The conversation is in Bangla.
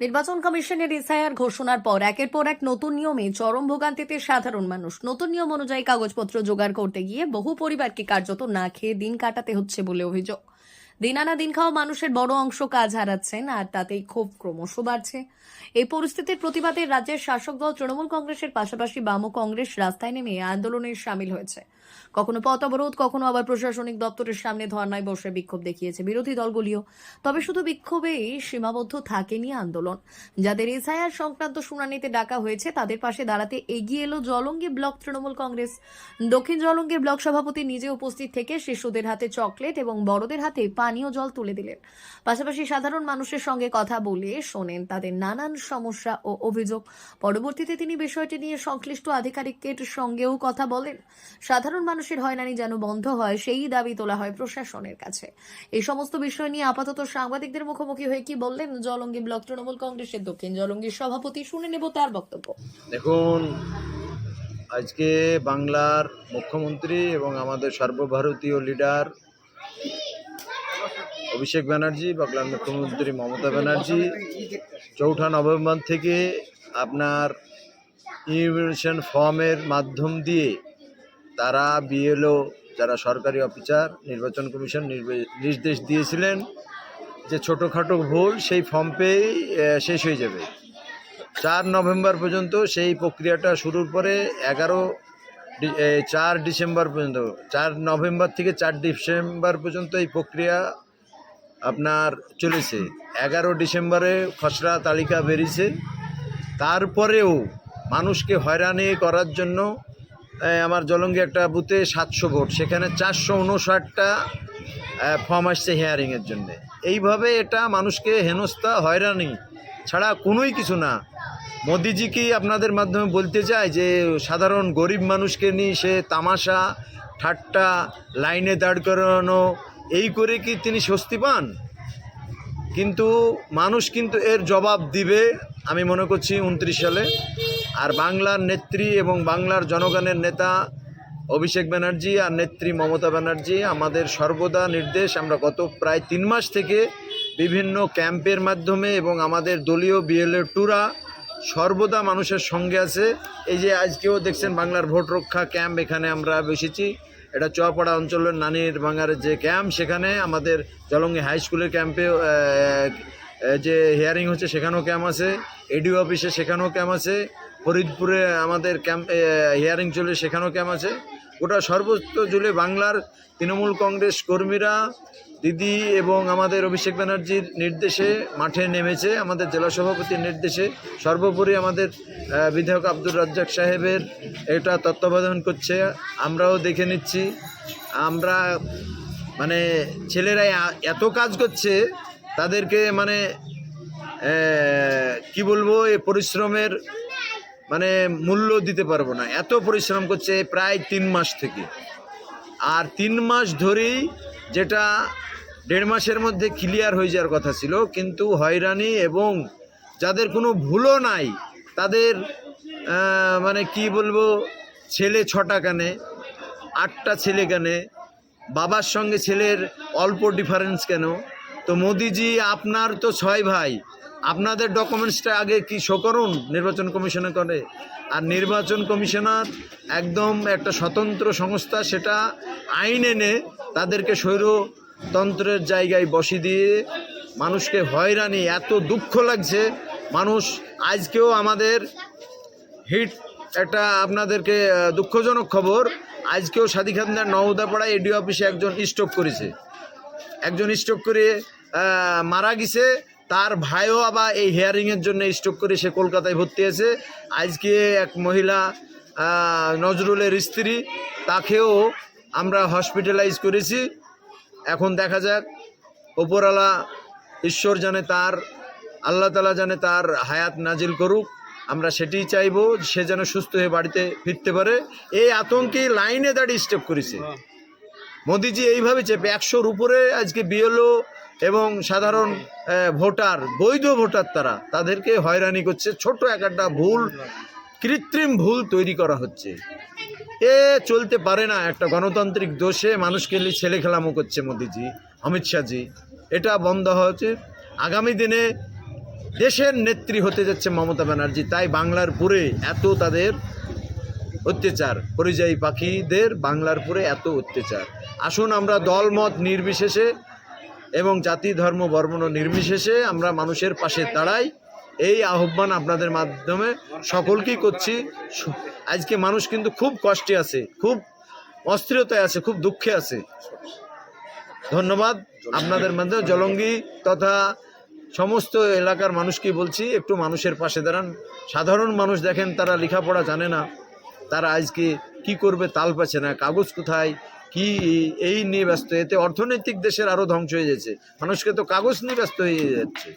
নির্বাচন কমিশনের এসআইআর ঘোষণার পর একের পর এক নতুন নিয়মে চরম ভোগান্তিতে সাধারণ মানুষ। নতুন নিয়ম অনুযায়ী কাগজপত্র জোগাড় করতে গিয়ে বহু পরিবারকে কার্যত না খেয়ে দিন কাটাতে হচ্ছে বলে অভিযোগ। দিন আনা দিন খাওয়া মানুষের বড় অংশ কাজ হারাচ্ছেন, আর তাতেই ক্ষোভ ক্রমশ বাড়ছে। এই পরিস্থিতির প্রতিবাদে রাজ্যের শাসক দল তৃণমূল কংগ্রেসের পাশাপাশি বাম কংগ্রেস রাস্তায় নেমে আন্দোলনে সামিল হয়েছে। কখনো পথ অবরোধ, কখনো আবার প্রশাসনিক দপ্তরের সামনে ধর্নায় বসে বিক্ষোভ দেখিয়েছে বিরোধী দলগুলিও। তবে শুধু বিক্ষোভেই সীমাবদ্ধ থাকেনি আন্দোলন। যাদের এসআইআর সংক্রান্ত শুনানিতে ডাকা হয়েছে, তাদের পাশে দাঁড়াতে এগিয়ে এলো জলঙ্গি ব্লক তৃণমূল কংগ্রেস। দক্ষিণ জলঙ্গির ব্লক সভাপতি নিজে উপস্থিত থেকে শিশুদের হাতে চকলেট এবং বড়দের হাতে পানীয় জল তুলে দিলেন। পাশাপাশি সাধারণ মানুষের সঙ্গে কথা বলে শোনেন তাদের নানান সমস্যা ও অভিযোগ। পরবর্তীতে তিনি বিষয়টি নিয়ে সংশ্লিষ্ট আধিকারিকের সঙ্গেও কথা বলেন। সাধারণ মানুষের হয়রানি যেন বন্ধ হয়, সেই দাবি তোলা হয় প্রশাসনের কাছে। এই সমস্ত বিষয় নিয়ে আপাতত সাংবাদিকদের মুখোমুখি হয়ে কি বললেন জলঙ্গি ব্লক তৃণমূল কংগ্রেসের দক্ষিণ জলঙ্গির সভাপতি শুনে নেব তার বক্তব্য। দেখুন, আজকে বাংলার মুখ্যমন্ত্রী এবং আমাদের সর্বভারতীয় লিডার অভিষেক ব্যানার্জি বাংলার মুখ্যমন্ত্রী মমতা ব্যানার্জি। চৌঠা নভেম্বর থেকে আপনার ইমিগ্রেশন ফর্মের মাধ্যম দিয়ে তারা বিএলও, যারা সরকারি অফিসার, নির্বাচন কমিশন নির্দেশ দিয়েছিলেন যে ছোটোখাটো ভুল সেই ফর্ম পেয়েই শেষ হয়ে যাবে। চার নভেম্বর পর্যন্ত সেই প্রক্রিয়াটা শুরুর পরে এগারো চার ডিসেম্বর পর্যন্ত, চার নভেম্বর থেকে চার ডিসেম্বর পর্যন্ত এই প্রক্রিয়া আপনার চলেছে। এগারো ডিসেম্বরে খসড়া তালিকা বেরিয়েছে। তারপরেও মানুষকে হয়রানি করার জন্য আমার জলঙ্গি একটা বুথে সাতশো ভোট, সেখানে চারশো উনষাটটা ফর্ম আসছে হিয়ারিংয়ের জন্য। এইভাবে এটা মানুষকে হেনস্থা, হয়রানি ছাড়া কোনোই কিছু না। মোদিজি কি আপনাদের মাধ্যমে বলতে চায় যে, সাধারণ গরিব মানুষকে নিয়ে সে তামাশা, ঠাট্টা, লাইনে দাঁড় করানো এই করে কি তিনি স্বস্তি পান? কিন্তু মানুষ কিন্তু এর জবাব দিবে, আমি মনে করছি উনত্রিশ সালে। আর বাংলার নেত্রী এবং বাংলার জনগণের নেতা অভিষেক ব্যানার্জি আর নেত্রী মমতা ব্যানার্জি, আমাদের সর্বদা নির্দেশ, আমরা গত প্রায় তিন মাস থেকে বিভিন্ন ক্যাম্পের মাধ্যমে এবং আমাদের দলীয় বিএলএ টুরা সর্বদা মানুষের সঙ্গে আছে। এই যে আজকেও দেখছেন বাংলার ভোট রক্ষা ক্যাম্প এখানে আমরা বসেছি। এটা চুয়াপাড়া অঞ্চলের নানির ভাঙার যে ক্যাম্প, সেখানে আমাদের জলঙ্গি হাই স্কুলের ক্যাম্পে যে হিয়ারিং হচ্ছে সেখানেও ক্যাম্প আছে এডিও অফিসে সেখানেও ক্যাম্প আছে, ফরিদপুরে আমাদের ক্যাম্প হিয়ারিং চলে সেখানেও ক্যাম্প আছে। গোটা সর্বত্র জুড়ে বাংলার তৃণমূল কংগ্রেস কর্মীরা দিদি এবং আমাদের অভিষেক ব্যানার্জির নির্দেশে মাঠে নেমেছে, আমাদের জেলা সভাপতির নির্দেশে। সর্বোপরি আমাদের বিধায়ক আব্দুর রাজ্জাক সাহেবের এটা তত্ত্বাবধান করছে। আমরাও দেখে নিচ্ছি। আমরা মানে ছেলেরা এত কাজ করছে, তাদেরকে মানে কি বলব এই পরিশ্রমের মানে মূল্য দিতে পারব না। এত পরিশ্রম করছে প্রায় তিন মাস থেকে। আর তিন মাস ধরেই যেটা দেড় মাসের মধ্যে ক্লিয়ার হয়ে যাওয়ার কথা ছিল, কিন্তু হয়রানি এবং যাদের কোনো ভুলও নাই, তাদের মানে কি বলব, ছেলে ছটা কানে, আটটা ছেলে কানে, বাবার সঙ্গে ছেলের অল্প ডিফারেন্স কেন? তো মোদিজি, আপনার তো ছয় ভাই, আপনাদের ডকুমেন্টসটা আগে কি শো করুন? নির্বাচন কমিশনে করে। আর নির্বাচন কমিশনার একদম একটা স্বতন্ত্র সংস্থা, সেটা আইন এনে তাদেরকে স্বৈরতন্ত্রের জায়গায় বসিয়ে দিয়ে মানুষকে হয়রানি, এত দুঃখ লাগছে। মানুষ আজকেও আমাদের হিট একটা আপনাদেরকে দুঃখজনক খবর, আজকেও সাদি খান্দার নওদাপাড়ায় এডি অফিসে একজন স্ট্রোক করেছে। একজন স্ট্রোক করে মারা গেছে। তার ভাইও আবার এই হেয়ারিংয়ের জন্য স্ট্রোক করে সে কলকাতায় ভর্তি আছে আজকে এক মহিলা নজরুলের স্ত্রী, তাকেও আমরা হসপিটালাইজ করেছি। এখন দেখা যাক ওপরওয়ালা ঈশ্বর জানে তার আল্লাহ তালা জানে তার হায়াত নাজিল করুক। আমরা সেটিই চাইব সে যেন সুস্থ হয়ে বাড়িতে ফিরতে পারে। এই আতঙ্কে লাইনে দাঁড়িয়ে স্টেপ করেছে। মোদিজি এইভাবে চেপে একশোর উপরে আজকে বিএলও এবং সাধারণ ভোটার বৈধ ভোটার তারা তাদেরকে হয়রানি করছে। ছোট এক একটা ভুল কৃত্রিম ভুল তৈরি করা হচ্ছে। এ চলতে পারে না একটা গণতান্ত্রিক দোষে মানুষকে ছেলে খেলামো করছে মোদিজি, অমিত শাহজি। এটা বন্ধ হওয়া উচিত। আগামী দিনে দেশের নেত্রী হতে যাচ্ছে মমতা ব্যানার্জি, তাই বাংলার পুরে এত তাদের অত্যাচার। পরিযায়ী পাখিদের বাংলার পুরে এত অত্যাচার। আসুন আমরা দলমত নির্বিশেষে এবং জাতি, ধর্ম বর্ণ নির্বিশেষে আমরা মানুষের পাশে দাঁড়াই। এই আহ্বান আপনাদের মাধ্যমে সকলকেই করছি। আজকে মানুষ কিন্তু খুব কষ্টে আছে, খুব অস্থিরতায় আছে, খুব দুঃখে আছে। ধন্যবাদ আপনাদের মধ্যে জলঙ্গি তথা সমস্ত এলাকার মানুষকে বলছি, একটু মানুষের পাশে দাঁড়ান। সাধারণ মানুষ দেখেন, তারা লেখাপড়া জানে না। তারা আজকে কি করবে তাল পাচ্ছে না, কাগজ কোথায়, কি এই নিয়ে ব্যস্ত। এতে অর্থনৈতিক দেশের আরও ধ্বংস হয়ে যাচ্ছে। মানুষকে তো কাগজ নিয়ে ব্যস্ত হয়ে যাচ্ছে।